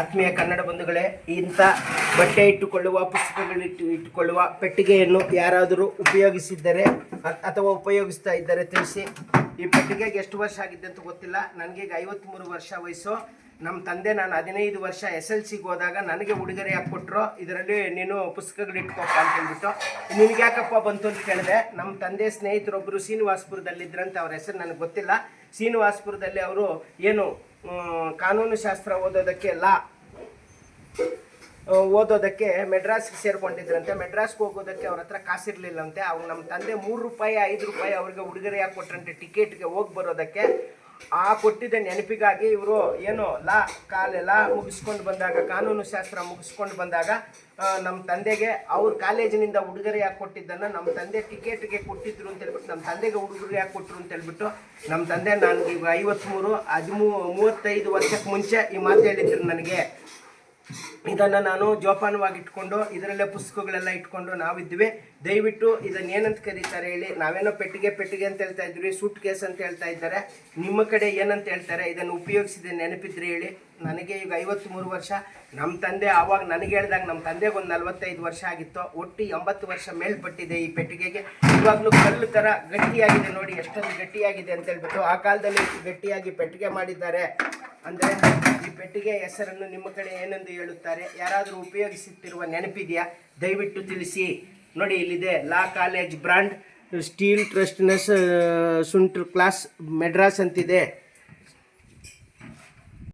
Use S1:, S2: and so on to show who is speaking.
S1: ಆತ್ಮೀಯ ಕನ್ನಡ ಬಂಧುಗಳೇ, ಇಂಥ ಬಟ್ಟೆ ಇಟ್ಟುಕೊಳ್ಳುವ ಪುಸ್ತಕಗಳಿಟ್ಟು ಇಟ್ಟುಕೊಳ್ಳುವ ಪೆಟ್ಟಿಗೆಯನ್ನು ಯಾರಾದರೂ ಉಪಯೋಗಿಸಿದ್ದರೆ ಅಥವಾ ಉಪಯೋಗಿಸ್ತಾ ಇದ್ದರೆ ತಿಳಿಸಿ. ಈ ಪೆಟ್ಟಿಗೆಗೆ ಎಷ್ಟು ವರ್ಷ ಆಗಿದೆ ಅಂತ ಗೊತ್ತಿಲ್ಲ. ನನಗೆ ಈಗ ಐವತ್ತ್ಮೂರು ವರ್ಷ ವಯಸ್ಸು. ನಮ್ಮ ತಂದೆ ನಾನು ಹದಿನೈದು ವರ್ಷ ಎಸ್ ಎಲ್ ಸಿಗೆ ಹೋದಾಗ ನನಗೆ ಉಡುಗೊರೆ ಕೊಟ್ಟರು ಇದರಲ್ಲಿ ನೀನು ಪುಸ್ತಕಗಳು ಇಟ್ಕೊಪ್ಪ ಅಂತ ಹೇಳ್ಬಿಟ್ಟು ನಿನಗೆ ಯಾಕಪ್ಪ ಬಂತು ಅಂತ ಕೇಳಿದೆ. ನಮ್ಮ ತಂದೆ ಸ್ನೇಹಿತರೊಬ್ಬರು ಶ್ರೀನಿವಾಸ್ಪುರದಲ್ಲಿದ್ದರಂತ ಅವ್ರ ಹೆಸರು ನನಗೆ ಗೊತ್ತಿಲ್ಲ. ಶ್ರೀನಿವಾಸಪುರದಲ್ಲಿ ಅವರು ಏನು ಕಾನೂನು ಶಾಸ್ತ್ರ ಓದೋದಕ್ಕೆ ಲಾ. ಓದೋದಕ್ಕೆ ಮೆಡ್ರಾಸ್ಗೆ ಸೇರ್ಕೊಂಡಿದ್ರಂತೆ. ಮೆಡ್ರಾಸ್ಗೆ ಹೋಗೋದಕ್ಕೆ ಅವ್ರ ಹತ್ರ ಕಾಸಿರ್ಲಿಲ್ಲಂತೆ. ಅವ್ರು ನಮ್ಮ ತಂದೆ ಮೂರು ರೂಪಾಯಿ, ಐದು ರೂಪಾಯಿ ಅವ್ರಿಗೆ ಉಡುಗೊರೆಯಾಗಿ ಕೊಟ್ರಂತೆ? ಟಿಕೆಟ್ಗೆ ಹೋಗಿ ಬರೋದಕ್ಕೆ. ಆ ಕೊಟ್ಟಿದ್ದ ನೆನಪಿಗಾಗಿ ಇವರು ಏನು ಲಾ ಕಾಲೆ ಲಾ ಮುಗಿಸ್ಕೊಂಡು ಬಂದಾಗ, ಕಾನೂನು ಶಾಸ್ತ್ರ ಮುಗಿಸ್ಕೊಂಡು ಬಂದಾಗ ನಮ್ಮ ತಂದೆಗೆ ಅವ್ರ ಕಾಲೇಜಿನಿಂದ ಉಡುಗೊರೆಯಾಗಿ ಕೊಟ್ಟಿದ್ದನ್ನು ನಮ್ಮ ತಂದೆ ಟಿಕೆಟ್ಗೆ ಕೊಟ್ಟಿದ್ರು ಅಂತ ಹೇಳ್ಬಿಟ್ಟು ನಮ್ಮ ತಂದೆಗೆ ಉಡುಗೊರೆಯಾಗಿ ಕೊಟ್ಟರು ಅಂತ ಹೇಳ್ಬಿಟ್ಟು ನಮ್ಮ ತಂದೆ ನನಗೆ ಈಗ ಐವತ್ತ್ಮೂರು ಹದಿಮೂ, ಮೂವತ್ತೈದು ವರ್ಷಕ್ಕೆ ಮುಂಚೆ ಈ ಮಾತು ಹೇಳಿದ್ರು ನನಗೆ. ಇದನ್ನು ನಾನು ಜೋಪಾನವಾಗಿ ಇಟ್ಕೊಂಡು ಇದರಲ್ಲೇ ಪುಸ್ತಕಗಳೆಲ್ಲ ಇಟ್ಕೊಂಡು ನಾವಿದ್ವಿ ದಯವಿಟ್ಟು ಇದನ್ನ ಏನಂತ ಕರೀತಾರೆ ಹೇಳಿ. ನಾವೇನೋ ಪೆಟ್ಟಿಗೆ ಪೆಟ್ಟಿಗೆ ಅಂತ ಹೇಳ್ತಾ ಇದ್ವಿ ಸೂಟ್ ಕೇಸ್ ಅಂತ ಹೇಳ್ತಾ ಇದ್ದಾರೆ. ನಿಮ್ಮ ಕಡೆ ಏನಂತ ಹೇಳ್ತಾರೆ? ಇದನ್ನು ಉಪಯೋಗಿಸಿದೆ ನೆನಪಿದ್ರೆ ಹೇಳಿ. ನನಗೆ ಈಗ ಐವತ್ತ್ಮೂರು ವರ್ಷ. ನಮ್ಮ ತಂದೆ ಆವಾಗ ನನಗೆ ಹೇಳಿದಾಗ ನಮ್ಮ ತಂದೆಗೆ ಒಂದು ನಲವತ್ತೈದು ವರ್ಷ ಆಗಿತ್ತು. ಒಟ್ಟು ಎಂಬತ್ತು ವರ್ಷ ಮೇಲ್ಪಟ್ಟಿದೆ ಈ ಪೆಟ್ಟಿಗೆಗೆ. ಇವಾಗಲೂ ಕಲ್ಲು ಥರ ಗಟ್ಟಿಯಾಗಿದೆ ನೋಡಿ, ಎಷ್ಟೊಂದು ಗಟ್ಟಿಯಾಗಿದೆ ಅಂತ ಹೇಳ್ಬಿಟ್ಟು ಆ ಕಾಲದಲ್ಲಿ ಗಟ್ಟಿಯಾಗಿ ಪೆಟ್ಟಿಗೆ ಮಾಡಿದ್ದಾರೆ. ಅಂದರೆ ಈ ಪೆಟ್ಟಿಗೆ ಹೆಸರನ್ನು ನಿಮ್ಮ ಕಡೆ ಏನೆಂದು ಹೇಳುತ್ತಾರೆ? ಯಾರಾದರೂ ಉಪಯೋಗಿಸುತ್ತಿರುವ ನೆನಪಿದೆಯಾ? ದಯವಿಟ್ಟು ತಿಳಿಸಿ. ನೋಡಿ, ಇಲ್ಲಿದೆ ಲಾ ಕಾಲೇಜ್ ಬ್ರಾಂಡ್ ಸ್ಟೀಲ್ ಟ್ರಸ್ಟ್ನೆಸ್ ಸುಂಟ್ರ್ ಕ್ಲಾಸ್ ಮೆಡ್ರಾಸ್ ಅಂತಿದೆ.